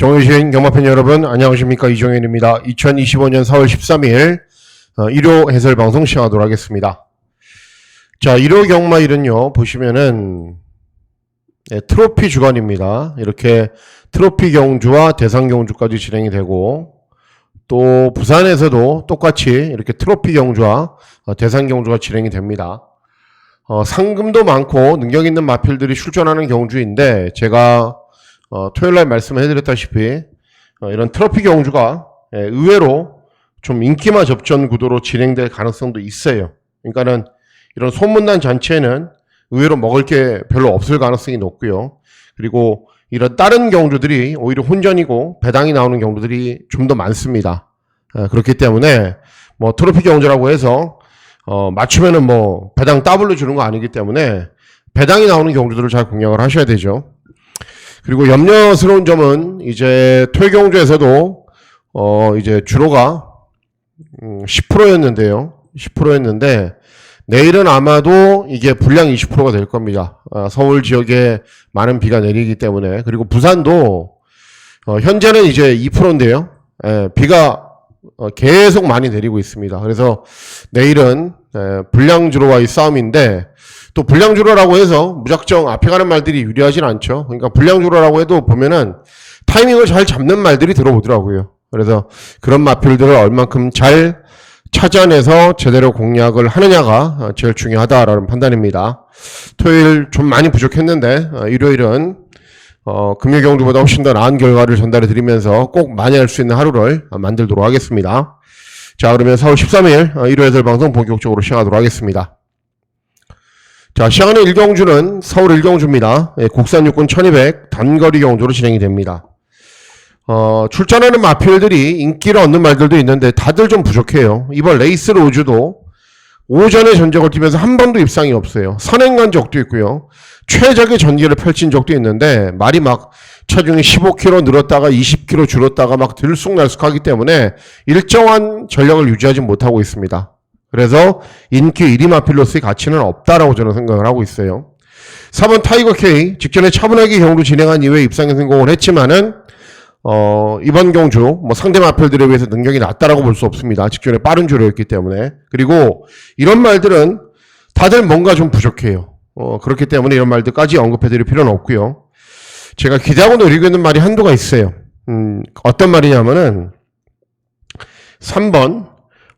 정의신 경마팬 여러분 안녕하십니까 이종현입니다. 2025년 4월 13일 어, 일요 해설 방송 시작하도록 하겠습니다. 자 일요 경마일은요 보시면은 네, 트로피 주간입니다. 이렇게 트로피 경주와 대상 경주까지 진행이 되고 또 부산에서도 똑같이 이렇게 트로피 경주와 어, 대상 경주가 진행이 됩니다. 어, 상금도 많고 능력 있는 마필들이 출전하는 경주인데 제가 어, 토요일 날 말씀해드렸다시피 어, 이런 트로피 경주가 예, 의외로 좀 인기마 접전 구도로 진행될 가능성도 있어요. 그러니까는 이런 소문난 잔치에는 의외로 먹을 게 별로 없을 가능성이 높고요. 그리고 이런 다른 경주들이 오히려 혼전이고 배당이 나오는 경주들이 좀 더 많습니다. 예, 그렇기 때문에 뭐 트로피 경주라고 해서 어, 맞추면은 뭐 배당 더블로 주는 거 아니기 때문에 배당이 나오는 경주들을 잘 공략을 하셔야 되죠. 그리고 염려스러운 점은 이제 토요경주에서도 어 이제 주로가 음, 10%였는데요. 10%였는데 내일은 아마도 이게 불량 20%가 될 겁니다. 아, 서울 지역에 많은 비가 내리기 때문에 그리고 부산도 어, 현재는 이제 2%인데요. 예, 비가 어, 계속 많이 내리고 있습니다. 그래서 내일은 예, 불량주로와의 싸움인데 또 불량주로라고 해서 무작정 앞에 가는 말들이 유리하진 않죠. 그러니까 불량주로라고 해도 보면은 타이밍을 잘 잡는 말들이 들어오더라고요. 그래서 그런 마필들을 얼만큼 잘 찾아내서 제대로 공략을 하느냐가 제일 중요하다라는 판단입니다. 토요일 좀 많이 부족했는데 어, 일요일은 어, 금요 경주보다 훨씬 더 나은 결과를 전달해 드리면서 꼭 많이 할 수 있는 하루를 만들도록 하겠습니다. 자, 그러면 4월 13일 어, 일요 해설 방송 본격적으로 시작하도록 하겠습니다. 자, 시작하는 일경주는 서울 일경주입니다. 예, 국산 육군 1200 단거리 경주로 진행이 됩니다. 어, 출전하는 마필들이 인기를 얻는 말들도 있는데 다들 좀 부족해요. 이번 레이스 로즈도 오전에 전적을 뛰면서 한 번도 입상이 없어요. 선행 간 적도 있고요. 최적의 전기를 펼친 적도 있는데 말이 막 체중이 15kg 늘었다가 20kg 줄었다가 막 들쑥날쑥하기 때문에 일정한 전력을 유지하지 못하고 있습니다. 그래서 인기 1위 마필로스의 가치는 없다라고 저는 생각을 하고 있어요. 4번 타이거 K 직전에 차분하게 경주 진행한 이후에 입상에 성공을 했지만은 어, 이번 경주, 뭐 상대 마필들에 비해서 능력이 낮다라고 볼 수 없습니다. 직전에 빠른 주로였기 때문에. 그리고 이런 말들은 다들 뭔가 좀 부족해요. 어, 그렇기 때문에 이런 말들까지 언급해드릴 필요는 없고요. 제가 기대하고 노리고 있는 말이 한두가 있어요. 음, 어떤 말이냐면은 3번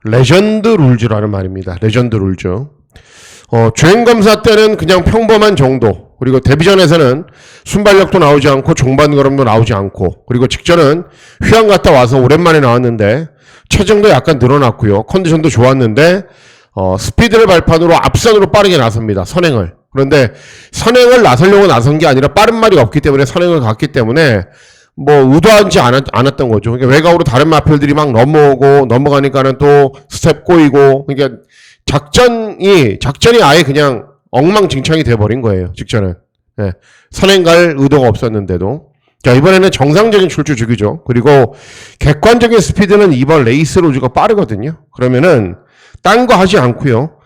레전드 룰즈라는 말입니다. 레전드 룰즈. 어, 주행 검사 때는 그냥 평범한 정도. 그리고 데뷔전에서는 순발력도 나오지 않고 종반 걸음도 나오지 않고 그리고 직전은 휴양 갔다 와서 오랜만에 나왔는데 체중도 약간 늘어났고요. 컨디션도 좋았는데 어, 스피드를 발판으로 앞선으로 빠르게 나섭니다. 선행을. 그런데 선행을 나서려고 나선 게 아니라 빠른 말이 없기 때문에 선행을 갔기 때문에 뭐 의도하지 않았, 않았던 거죠. 그러니까 외곽으로 다른 마필들이 막 넘어오고 넘어가니까는 또 스텝 꼬이고 그러니까 작전이 작전이 아예 그냥 엉망진창이 돼버린 거예요. 직전에 예. 선행 갈 의도가 없었는데도 자 이번에는 정상적인 출주 주기죠. 그리고 객관적인 스피드는 이번 레이스 로즈가 빠르거든요. 그러면은 딴 거 하지 않고요.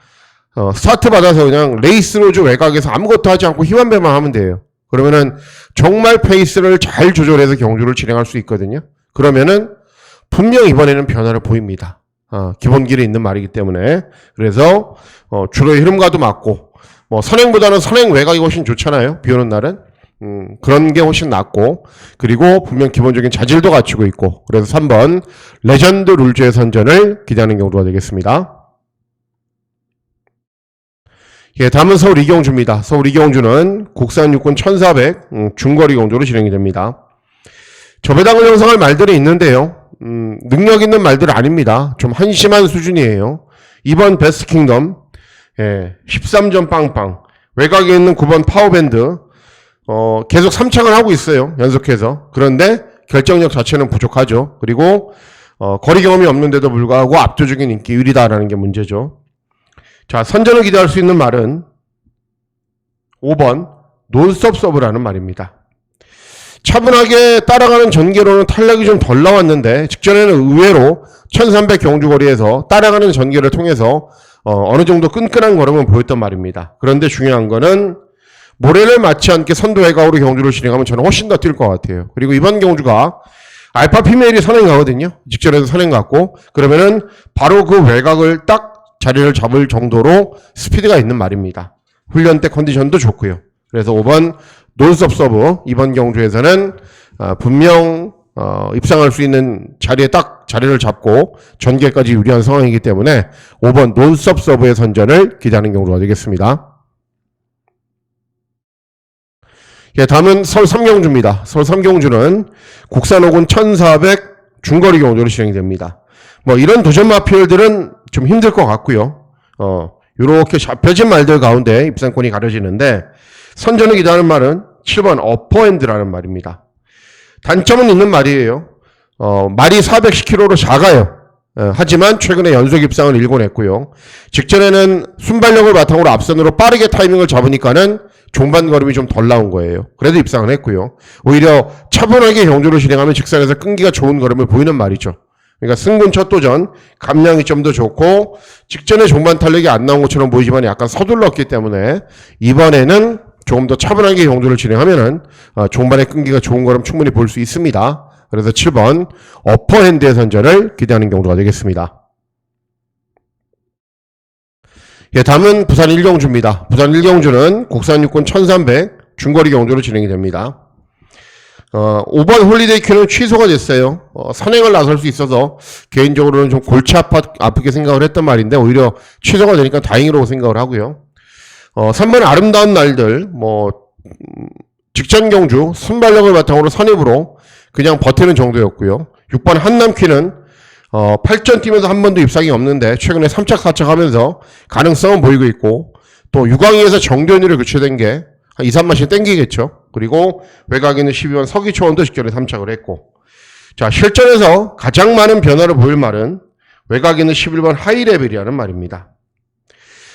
어, 스타트 받아서 그냥 레이스 로즈 외곽에서 아무것도 하지 않고 힘한 배만 하면 돼요. 그러면은 정말 페이스를 잘 조절해서 경주를 진행할 수 있거든요. 그러면은 분명 이번에는 변화를 보입니다. 어, 기본기에 있는 말이기 때문에 그래서 어, 주로의 흐름과도 맞고 뭐 선행보다는 선행 외곽이 훨씬 좋잖아요. 비 오는 날은 음, 그런 게 훨씬 낫고 그리고 분명 기본적인 자질도 갖추고 있고 그래서 3번 레전드 룰즈의 선전을 기대하는 경우가 되겠습니다. 예, 다음은 서울 이경주입니다. 서울 이경주는 국산 육군 1400 음, 중거리 경주로 진행이 됩니다. 저배당을 형성할 말들이 있는데요. 음, 능력 있는 말들 아닙니다. 좀 한심한 수준이에요. 이번 베스트 킹덤 예, 13점 빵빵 외곽에 있는 9번 파워밴드 어, 계속 3창을 하고 있어요. 연속해서. 그런데 결정력 자체는 부족하죠. 그리고 어, 거리 경험이 없는데도 불구하고 압도적인 인기 1위다라는 게 문제죠. 자, 선전을 기대할 수 있는 말은 5번 논스톱 서브라는 말입니다. 차분하게 따라가는 전개로는 탄력이 좀 덜 나왔는데 직전에는 의외로 1300 경주거리에서 따라가는 전개를 통해서 어, 느 정도 끈끈한 걸음을 보였단 말입니다. 그런데 중요한 거는 모래를 맞지 않게 선두 외곽으로 경주를 진행하면 저는 훨씬 더 뛸 것 같아요. 그리고 이번 경주가 알파 피메일이 선행 가거든요. 직전에서 선행 갔고 그러면은 바로 그 외곽을 딱 자리를 잡을 정도로 스피드가 있는 말입니다. 훈련 때 컨디션도 좋고요. 그래서 5번 논스톱 서브 이번 경주에서는 어, 분명 어, 입상할 수 있는 자리에 딱 자리를 잡고 전개까지 유리한 상황이기 때문에 5번 논스톱 서브의 선전을 기대하는 경우가 되겠습니다. 예, 다음은 서울 삼경주입니다. 서울 삼경주는 국산 호군 1400 중거리 경주로 진행이 됩니다. 뭐 이런 도전 마필들은 좀 힘들 것 같고요. 어, 요렇게 잡혀진 말들 가운데 입상권이 가려지는데 선전을 기대하는 말은 7번 어퍼핸드라는 말입니다. 단점은 있는 말이에요. 어, 말이 410km로 작아요. 어, 하지만 최근에 연속 입상을 일궈냈고요. 직전에는 순발력을 바탕으로 앞선으로 빠르게 타이밍을 잡으니까는 종반 걸음이 좀 덜 나온 거예요. 그래도 입상을 했고요. 오히려 차분하게 경주를 진행하면 직선에서 끈기가 좋은 걸음을 보이는 말이죠. 그러니까 승군 첫 도전 감량이 좀 더 좋고 직전에 종반 탄력이 안 나온 것처럼 보이지만 약간 서둘렀기 때문에 이번에는 조금 더 차분하게 경주를 진행하면은 어, 종반의 끈기가 좋은 걸음 충분히 볼 수 있습니다. 그래서 7번 어퍼핸드의 선전을 기대하는 경우가 되겠습니다. 예, 다음은 부산 일경주입니다. 부산 일경주는 국산 육군 1300 중거리 경주로 진행이 됩니다. 어, 5번 홀리데이 큐는 취소가 됐어요. 어, 선행을 나설 수 있어서 개인적으로는 좀 골치 아파, 아프게 생각을 했던 말인데 오히려 취소가 되니까 다행이라고 생각을 하고요. 어, 3번 아름다운 날들, 뭐, 음, 직전 경주, 순발력을 바탕으로 선입으로 그냥 버티는 정도였고요. 6번 한남퀴는 어, 8전 뛰면서 한 번도 입상이 없는데 최근에 3착 4착 하면서 가능성은 보이고 있고 또 6강에서 정전이를 교체된 게 한 2, 3만씩 땡기겠죠. 그리고 외곽에 있는 12번 서기초원도 직전에 3착을 했고 자 실전에서 가장 많은 변화를 보일 말은 외곽에 있는 11번 하이레벨이라는 말입니다.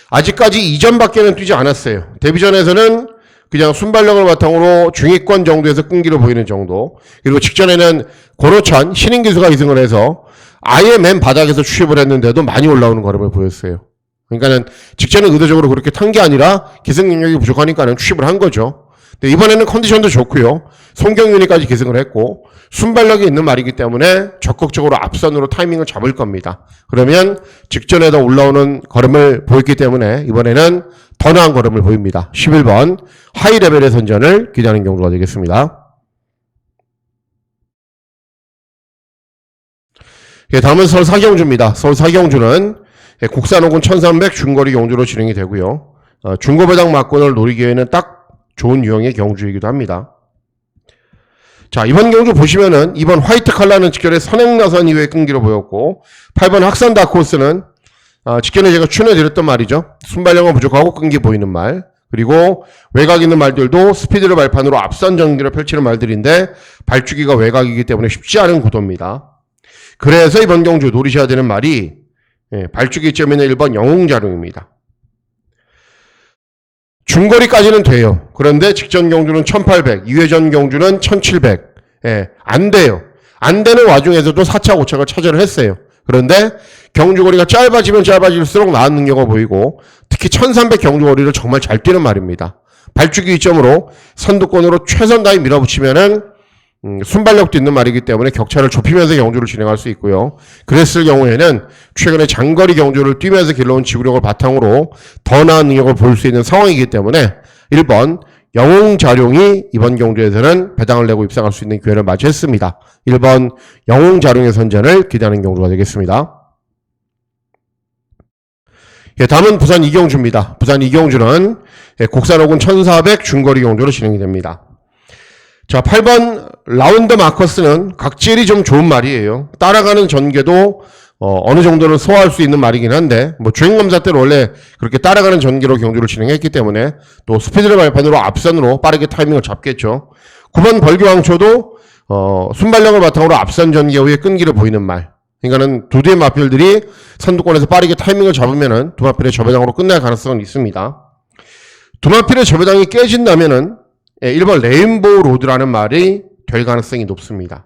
아직까지 이전밖에는 뛰지 않았어요. 데뷔전에서는 그냥 순발력을 바탕으로 중위권 정도에서 끈기를 보이는 정도. 그리고 직전에는 고로찬 신인 기수가 2승을 해서 아예 맨 바닥에서 추입을 했는데도 많이 올라오는 걸음을 보였어요. 그러니까는 직전에 의도적으로 그렇게 탄 게 아니라 기승 능력이 부족하니까는 추입을 한 거죠. 근데 이번에는 컨디션도 좋고요. 송경윤이까지 기승을 했고 순발력이 있는 말이기 때문에 적극적으로 앞선으로 타이밍을 잡을 겁니다. 그러면 직전에도 올라오는 걸음을 보였기 때문에 이번에는 더 나은 걸음을 보입니다. 11번 하이 레벨의 선전을 기대하는 경우가 되겠습니다. 예, 다음은 서울 사경주입니다. 서울 사경주는 예, 국산 호군 1300 중거리 경주로 진행이 되고요. 어, 중고배당 막권을 노리기에는 딱 좋은 유형의 경주이기도 합니다. 자, 이번 경주 보시면은 이번 화이트 칼라는 직전에 선행 나선 이후에 끈기로 보였고 8번 학산 다코스는 어, 직전에 제가 추천해드렸던 말이죠. 순발력은 부족하고 끈기 보이는 말. 그리고 외곽 있는 말들도 스피드를 발판으로 앞선 전기를 펼치는 말들인데 발주기가 외곽이기 때문에 쉽지 않은 구도입니다. 그래서 이번 경주 노리셔야 되는 말이 예, 발주기 점에는 1번 영웅자룡입니다. 중거리까지는 돼요. 그런데 직전 경주는 1800, 2회전 경주는 1700. 예, 안 돼요. 안 되는 와중에서도 4차, 5차가 차지를 했어요. 그런데 경주거리가 짧아지면 짧아질수록 나은 능력을 보이고 특히 1300 경주거리를 정말 잘 뛰는 말입니다. 발주기 이점으로 선두권으로 최선 다해 밀어붙이면은 음, 순발력도 있는 말이기 때문에 격차를 좁히면서 경주를 진행할 수 있고요. 그랬을 경우에는 최근에 장거리 경주를 뛰면서 길러온 지구력을 바탕으로 더 나은 능력을 볼 수 있는 상황이기 때문에 1번 영웅자룡이 이번 경주에서는 배당을 내고 입상할 수 있는 기회를 맞이했습니다. 1번 영웅자룡의 선전을 기대하는 경주가 되겠습니다. 예, 다음은 부산 이경주입니다. 부산 이경주는 예, 국산호군 1400 중거리 경주로 진행이 됩니다. 자, 8번 라운드 마커스는 각질이 좀 좋은 말이에요. 따라가는 전개도 어, 느 정도는 소화할 수 있는 말이긴 한데 뭐 주행 검사 때는 원래 그렇게 따라가는 전개로 경주를 진행했기 때문에 또 스피드를 발판으로 앞선으로 빠르게 타이밍을 잡겠죠. 9번 벌교왕초도 어, 순발력을 바탕으로 앞선 전개 후에 끈기를 보이는 말. 그러니까는 두 대의 마필들이 선두권에서 빠르게 타이밍을 잡으면은 두 마필의 저배당으로 끝날 가능성은 있습니다. 두 마필의 저배당이 깨진다면은 예, 1번 레인보우 로드라는 말이 될 가능성이 높습니다.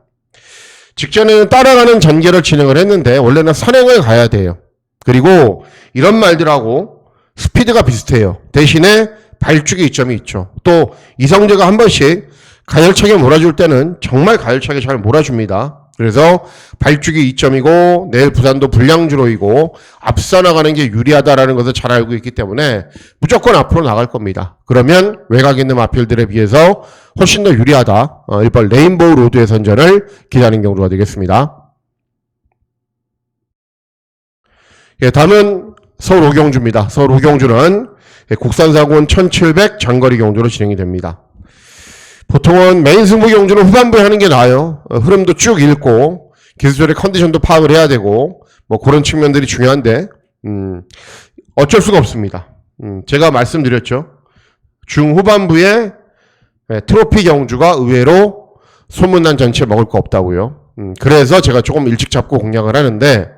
직전에는 따라가는 전개를 진행을 했는데 원래는 선행을 가야 돼요. 그리고 이런 말들하고 스피드가 비슷해요. 대신에 발죽의 이점이 있죠. 또 이성재가 한 번씩 가열차게 몰아줄 때는 정말 가열차게 잘 몰아줍니다. 그래서 발죽이 이점이고 내일 부산도 불량주로이고 앞서 나가는 게 유리하다라는 것을 잘 알고 있기 때문에 무조건 앞으로 나갈 겁니다. 그러면 외곽 있는 마필들에 비해서 훨씬 더 유리하다. 어, 1번 레인보우 로드의 선전을 기다리는 경우가 되겠습니다. 예, 다음은 서울 오경주입니다. 서울 오경주는 예, 국산사고는 1700 장거리 경주로 진행이 됩니다. 보통은 메인 승부 경주는 후반부에 하는 게 나아요. 어, 흐름도 쭉 읽고 기술적인 컨디션도 파악을 해야 되고 뭐 그런 측면들이 중요한데 음, 어쩔 수가 없습니다. 음, 제가 말씀드렸죠. 중후반부에 예, 트로피 경주가 의외로 소문난 전체 먹을 거 없다고요. 음, 그래서 제가 조금 일찍 잡고 공략을 하는데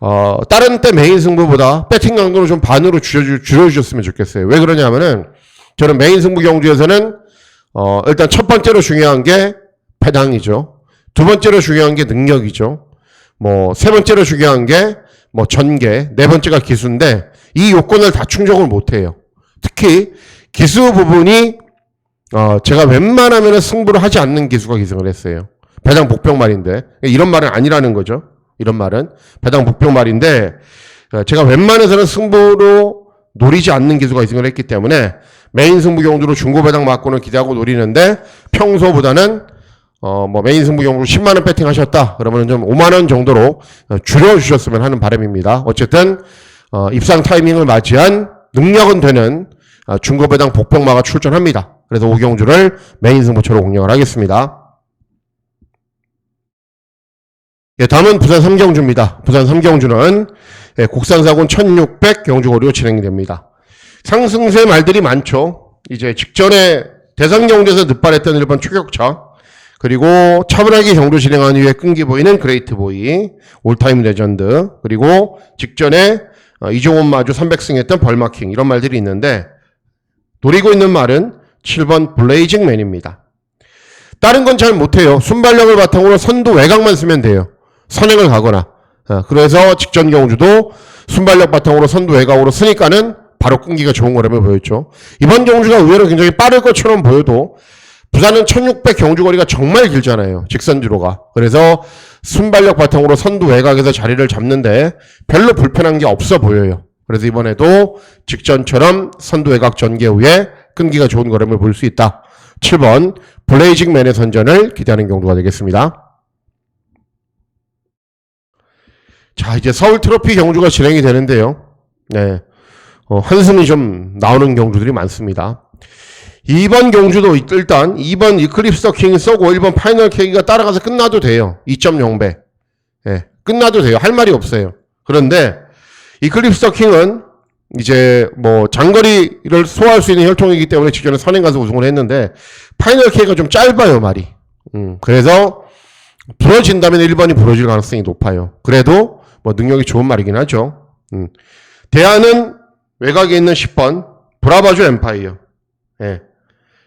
어, 다른 때 메인 승부보다 배팅 강도를 좀 반으로 줄여주, 줄여주셨으면 좋겠어요. 왜 그러냐면은 저는 메인 승부 경주에서는 어, 일단 첫 번째로 중요한 게 배당이죠. 두 번째로 중요한 게 능력이죠. 뭐, 세 번째로 중요한 게 뭐 전개, 네 번째가 기수인데 이 요건을 다 충족을 못 해요. 특히 기수 부분이 어, 제가 웬만하면 승부를 하지 않는 기수가 기승을 했어요. 배당 복병 말인데 이런 말은 아니라는 거죠. 이런 말은 배당 복병 말인데 어, 제가 웬만해서는 승부로 노리지 않는 기수가 기승을 했기 때문에 메인 승부 경주로 중고 배당 맞고는 기대하고 노리는데 평소보다는 어 뭐 메인 승부 경주로 10만 원 배팅 하셨다 그러면 좀 5만 원 정도로 어, 줄여 주셨으면 하는 바람입니다. 어쨌든 어 입상 타이밍을 맞이한 능력은 되는 어, 중고 배당 복병마가 출전합니다. 그래서 오경주를 메인 승부처로 공략을 하겠습니다. 예, 다음은 부산 삼경주입니다. 부산 삼경주는 예, 국산사군 1600 경주거리로 진행이 됩니다. 상승세 말들이 많죠. 이제 직전에 대상경주에서 늦발했던 일본 추격차, 그리고 차분하게 경주 진행한 이후에 끈기 보이는 그레이트 보이, 올타임 레전드, 그리고 직전에 어, 이종원 마주 300승 했던 벌마킹, 이런 말들이 있는데, 노리고 있는 말은 7번 블레이징 맨입니다. 다른 건 잘 못해요. 순발력을 바탕으로 선두 외곽만 쓰면 돼요. 선행을 가거나. 어, 그래서 직전 경주도 순발력 바탕으로 선두 외곽으로 쓰니까는 바로 끈기가 좋은 거라며 보였죠. 이번 경주가 의외로 굉장히 빠를 것처럼 보여도 부산은 1600 경주 거리가 정말 길잖아요. 직선주로가. 그래서 순발력 바탕으로 선두 외곽에서 자리를 잡는데 별로 불편한 게 없어 보여요. 그래서 이번에도 직전처럼 선두 외곽 전개 후에 끈기가 좋은 걸음을 볼 수 있다. 7번 블레이징 맨의 선전을 기대하는 경주가 되겠습니다. 자, 이제 서울 트로피 경주가 진행이 되는데요. 네. 어, 한숨이 좀 나오는 경주들이 많습니다. 2번 경주도 일단 2번 이클립스 킹이 쏘고 1번 파이널 케이가 따라가서 끝나도 돼요. 2.0배. 예, 끝나도 돼요. 할 말이 없어요. 그런데 이클립스 킹은 이제 뭐 장거리를 소화할 수 있는 혈통이기 때문에 직전에 선행 가서 우승을 했는데 파이널 케이가 좀 짧아요, 말이. 음, 그래서 부러진다면 1번이 부러질 가능성이 높아요. 그래도 뭐 능력이 좋은 말이긴 하죠. 음. 대안은 외곽에 있는 10번 브라바주 엠파이어. 예.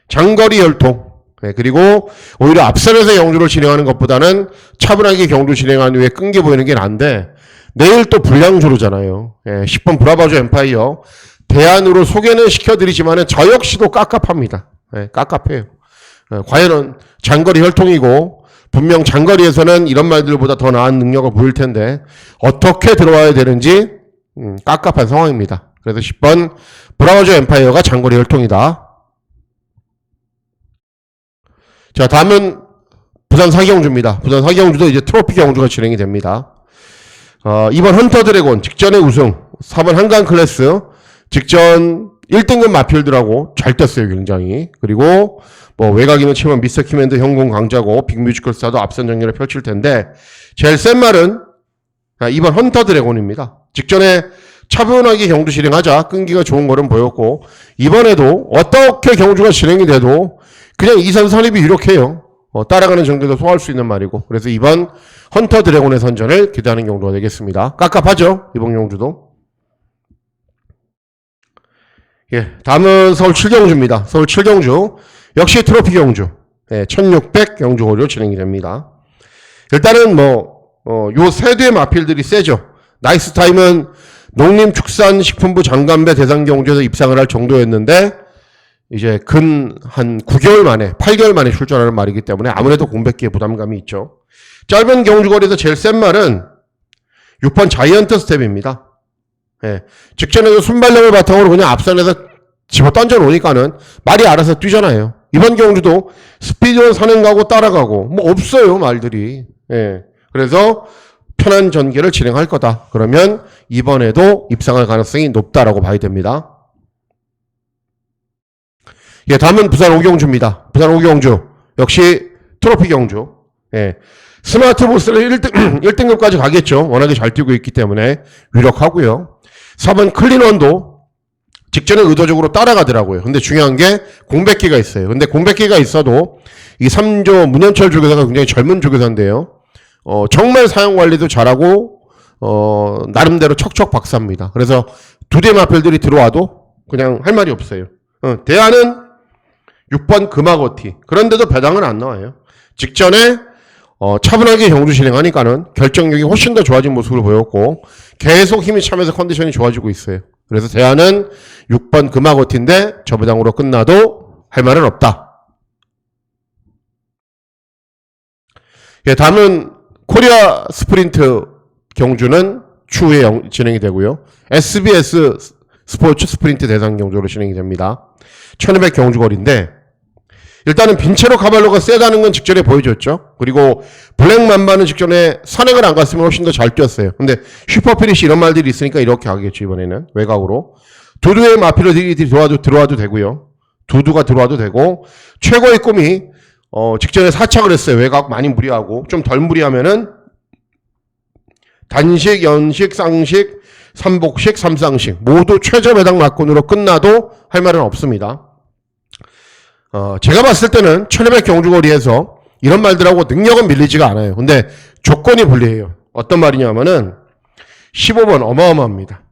장거리 혈통. 예, 그리고 오히려 앞선에서 경주를 진행하는 것보다는 차분하게 경주 진행한 후에 끈게 보이는 게 난데 내일 또 불량주로잖아요. 예, 10번 브라바주 엠파이어. 대안으로 소개는 시켜드리지만은 저 역시도 깝깝합니다. 예, 깝깝해요. 예, 과연은 장거리 혈통이고 분명 장거리에서는 이런 말들보다 더 나은 능력을 보일 텐데 어떻게 들어와야 되는지 음, 깝깝한 상황입니다. 그래서 10번 브라우저 엠파이어가 장거리 혈통이다. 자, 다음은 부산 사경주입니다. 부산 사경주도 이제 트로피 경주가 진행이 됩니다. 어, 이번 헌터 드래곤 직전에 우승, 4번 한강 클래스 직전 1등급 마필들하고 잘 떴어요, 굉장히. 그리고 뭐 외곽이는 치면 미스터 키맨드 형공 강자고 빅뮤지컬 스타도 앞선 정렬을 펼칠 텐데 제일 센 말은 아, 이번 헌터 드래곤입니다. 직전에 차분하게 경주 진행하자 끈기가 좋은 거는 보였고 이번에도 어떻게 경주가 진행이 돼도 그냥 이선 선입이 유력해요. 어, 따라가는 정도도 소화할 수 있는 말이고 그래서 이번 헌터 드래곤의 선전을 기대하는 경주가 되겠습니다. 깝깝하죠 이번 경주도. 예, 다음은 서울 7경주입니다. 서울 7경주 역시 트로피 경주 예, 1600 경주 호로 진행이 됩니다. 일단은 뭐 어, 요 세대 마필들이 세죠. 나이스 타임은 농림축산식품부 장관배 대상 경주에서 입상을 할 정도였는데 이제 근 한 9개월 만에, 8개월 만에 출전하는 말이기 때문에 아무래도 공백기에 부담감이 있죠. 짧은 경주거리에서 제일 센 말은 6번 자이언트 스텝입니다. 예. 직전에 도 순발력을 바탕으로 그냥 앞선에서 집어 던져 놓으니까는 말이 알아서 뛰잖아요. 이번 경주도 스피드로 선행가고 따라가고 뭐 없어요 말들이. 예. 그래서 편한 전개를 진행할 거다. 그러면 이번에도 입상할 가능성이 높다라고 봐야 됩니다. 예, 다음은 부산 오경주입니다. 부산 오경주 역시 트로피 경주. 예. 스마트 보스를 1등, 1등급까지 가겠죠. 워낙에 잘 뛰고 있기 때문에 유력하고요. 4번 클린원도 직전에 의도적으로 따라가더라고요. 근데 중요한 게 공백기가 있어요. 근데 공백기가 있어도 이 3조 문현철 조교사가 굉장히 젊은 조교사인데요. 어, 정말 사용 관리도 잘하고 어, 나름대로 척척 박사입니다. 그래서 두 대 마필들이 들어와도 그냥 할 말이 없어요. 어, 대안은 6번 금화거티. 그런데도 배당은 안 나와요. 직전에 어, 차분하게 경주 진행하니까는 결정력이 훨씬 더 좋아진 모습을 보였고 계속 힘이 차면서 컨디션이 좋아지고 있어요. 그래서 대안은 6번 금화거티인데 저 배당으로 끝나도 할 말은 없다. 예, 다음은 코리아 스프린트 경주는 추후에 영- 진행이 되고요. SBS 스포츠 스프린트 대상 경주로 진행이 됩니다. 1200 경주거리인데 일단은 빈체로 카발로가 세다는 건 직전에 보여줬죠. 그리고 블랙 맘바는 직전에 선행을 안 갔으면 훨씬 더 잘 뛰었어요. 근데 슈퍼피니시 이런 말들이 있으니까 이렇게 하겠죠 이번에는 외곽으로 두두의 마피로 들어와도 들어와도 되고요. 두두가 들어와도 되고 최고의 꿈이 어, 직전에 사착을 했어요. 외곽 많이 무리하고 좀 덜 무리하면은 단식, 연식, 쌍식, 삼복식, 삼쌍식 모두 최저 배당 막권으로 끝나도 할 말은 없습니다. 어, 제가 봤을 때는 1200 경주거리에서 이런 말들하고 능력은 밀리지가 않아요. 근데 조건이 불리해요. 어떤 말이냐면은 15번 어마어마합니다.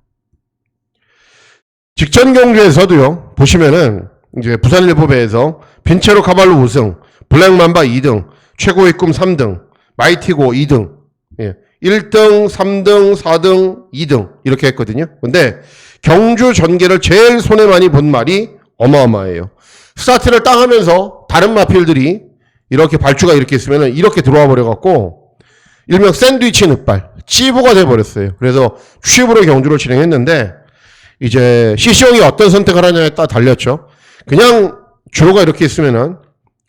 직전 경주에서도요, 보시면은 이제 부산일보배에서 빈체로 카발로 우승, 블랙맘바 2등, 최고의 꿈 3등, 마이티고 2등, 예. 1등, 3등, 4등, 2등 이렇게 했거든요. 근데 경주 전개를 제일 손에 많이 본 말이 어마어마해요. 스타트를 땅 하면서 다른 마필들이 이렇게 발주가 이렇게 있으면 이렇게 들어와 버려갖고 일명 샌드위치 늑발, 찌부가 돼버렸어요. 그래서 취입으로 경주를 진행했는데 이제 CC형이 어떤 선택을 하냐에 따라 달렸죠. 그냥 주로가 이렇게 있으면은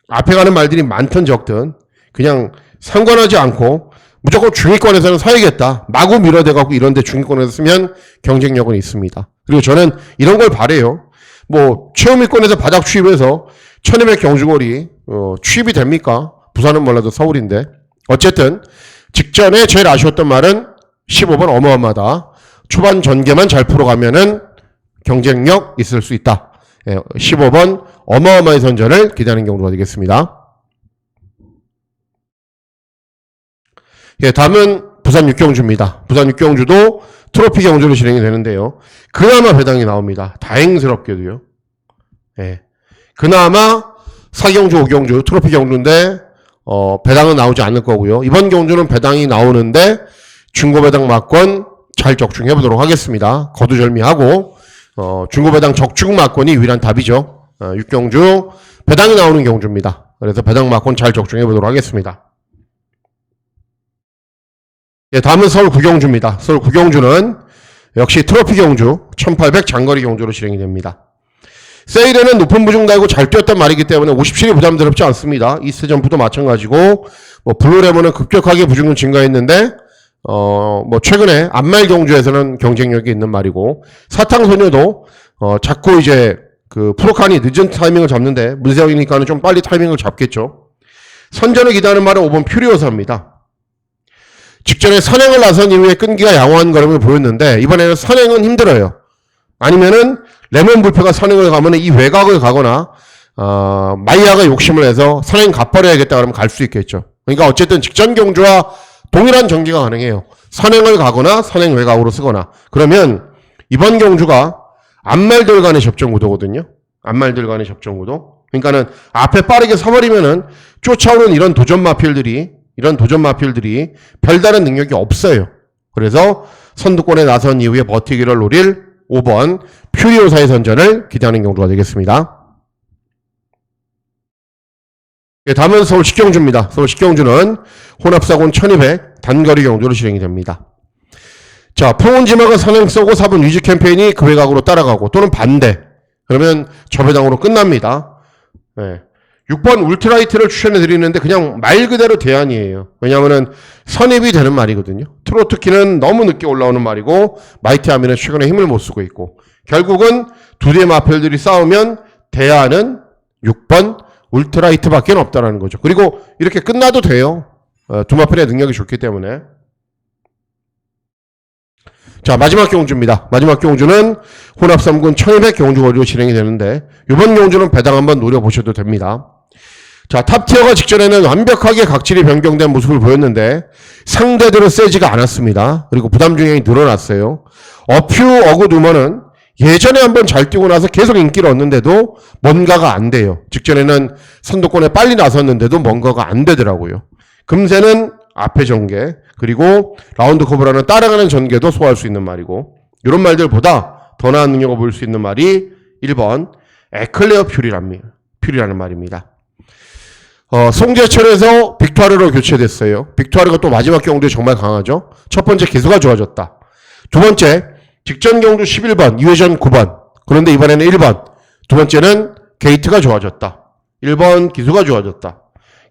앞에 가는 말들이 많든 적든 그냥 상관하지 않고 무조건 중위권에서는 서야겠다. 마구 밀어대갖고 이런데 중위권에서 쓰면 경쟁력은 있습니다. 그리고 저는 이런 걸 바래요. 뭐 최후위권에서 바닥 취입해서 1200 경주거리 어, 취입이 됩니까? 부산은 몰라도 서울인데 어쨌든 직전에 제일 아쉬웠던 말은 15번 어마어마하다. 초반 전개만 잘 풀어가면은 경쟁력 있을 수 있다. 예, 15번 어마어마한 선전을 기대하는 경우가 되겠습니다. 예, 다음은 부산 육경주입니다. 부산 육경주도 트로피 경주로 진행이 되는데요. 그나마 배당이 나옵니다. 다행스럽게도요. 예. 그나마 사경주, 오경주, 트로피 경주인데, 어, 배당은 나오지 않을 거고요. 이번 경주는 배당이 나오는데, 중고 배당 막권 잘 적중해 보도록 하겠습니다. 거두절미하고, 어, 중고 배당 적중 막권이 유일한 답이죠. 어, 육경주, 배당이 나오는 경주입니다. 그래서 배당 막권 잘 적중해 보도록 하겠습니다. 예, 다음은 서울 구경주입니다. 서울 구경주는 역시 트로피 경주 1800 장거리 경주로 진행이 됩니다. 세일에는 높은 부중 달고 잘 뛰었단 말이기 때문에 57이 부담스럽지 않습니다. 이스 점프도 마찬가지고 뭐 블루레몬은 급격하게 부중은 증가했는데 어 뭐 최근에 안말 경주에서는 경쟁력이 있는 말이고 사탕소녀도 어 자꾸 이제 그 프로칸이 늦은 타이밍을 잡는데 문세영이니까는 좀 빨리 타이밍을 잡겠죠. 선전을 기다하는 말은 5번 퓨리오사입니다. 직전에 선행을 나선 이후에 끈기가 양호한 걸음을 보였는데 이번에는 선행은 힘들어요. 아니면은 레몬 불표가 선행을 가면 이 외곽을 가거나 어, 마이야가 욕심을 내서 선행 갚아버려야겠다 그러면 갈 수 있겠죠. 그러니까 어쨌든 직전 경주와 동일한 전개가 가능해요. 선행을 가거나 선행 외곽으로 쓰거나 그러면 이번 경주가 안말들 간의 접종구도거든요. 안말들 간의 접종구도. 그러니까는 앞에 빠르게 서버리면은 쫓아오는 이런 도전 마필들이 이런 도전 마필들이 별다른 능력이 없어요. 그래서 선두권에 나선 이후에 버티기를 노릴 5번 퓨리오사의 선전을 기대하는 경우가 되겠습니다. 예, 다음은 서울 식경주입니다. 서울 식경주는 혼합사고는 1200 단거리 경주로 실행이 됩니다. 자, 프온지마가 선행 쏘고 4분 위지 캠페인이 그 외곽으로 따라가고 또는 반대. 그러면 저 배당으로 끝납니다. 예. 6번 울트라이트를 추천해 드리는데 그냥 말 그대로 대안이에요. 왜냐하면은 선입이 되는 말이거든요. 트로트키는 너무 늦게 올라오는 말이고 마이티 아미는 최근에 힘을 못 쓰고 있고 결국은 두 대의 마필들이 싸우면 대안은 6번 울트라이트밖에 없다라는 거죠. 그리고 이렇게 끝나도 돼요. 어, 두 마필의 능력이 좋기 때문에. 자 마지막 경주입니다. 마지막 경주는 혼합 3군 1200 경주 거리로 진행이 되는데 이번 경주는 배당 한번 노려보셔도 됩니다. 자, 탑티어가 직전에는 완벽하게 각질이 변경된 모습을 보였는데 상대대로 세지가 않았습니다. 그리고 부담 중량이 늘어났어요. 어퓨 우먼은 예전에 한번 잘 뛰고 나서 계속 인기를 얻는데도 뭔가가 안 돼요. 직전에는 선두권에 빨리 나섰는데도 뭔가가 안 되더라고요. 금세는 앞에 전개, 그리고 라운드 커브라는 따라가는 전개도 소화할 수 있는 말이고, 이런 말들보다 더 나은 능력을 보일 수 있는 말이 1번, 에클레어 퓨리란, 퓨리라는 말입니다. 어, 송재철에서 빅투아르로 교체됐어요. 빅투아르가 또 마지막 경주에 정말 강하죠. 첫 번째 기수가 좋아졌다. 두 번째, 직전 경주 11번, 2회전 9번. 그런데 이번에는 1번. 두 번째는 게이트가 좋아졌다. 1번 기수가 좋아졌다.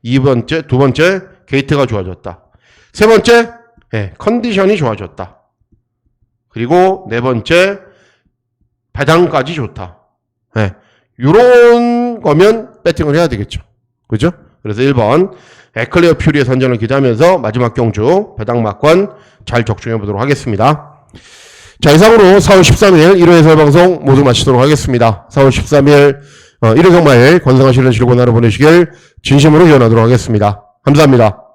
2번째, 두 번째, 게이트가 좋아졌다. 세 번째, 예, 컨디션이 좋아졌다. 그리고 네 번째, 배당까지 좋다. 예, 요런 거면 배팅을 해야 되겠죠. 그죠? 그래서 1번 에클레어 퓨리의 선전을 기대하면서 마지막 경주 배당 막권 잘 적중해 보도록 하겠습니다. 자 이상으로 4월 13일 1회 해설 방송 모두 마치도록 하겠습니다. 4월 13일 어, 1회 경마일 건강하시는 즐거운 하루 보내시길 진심으로 기원하도록 하겠습니다. 감사합니다.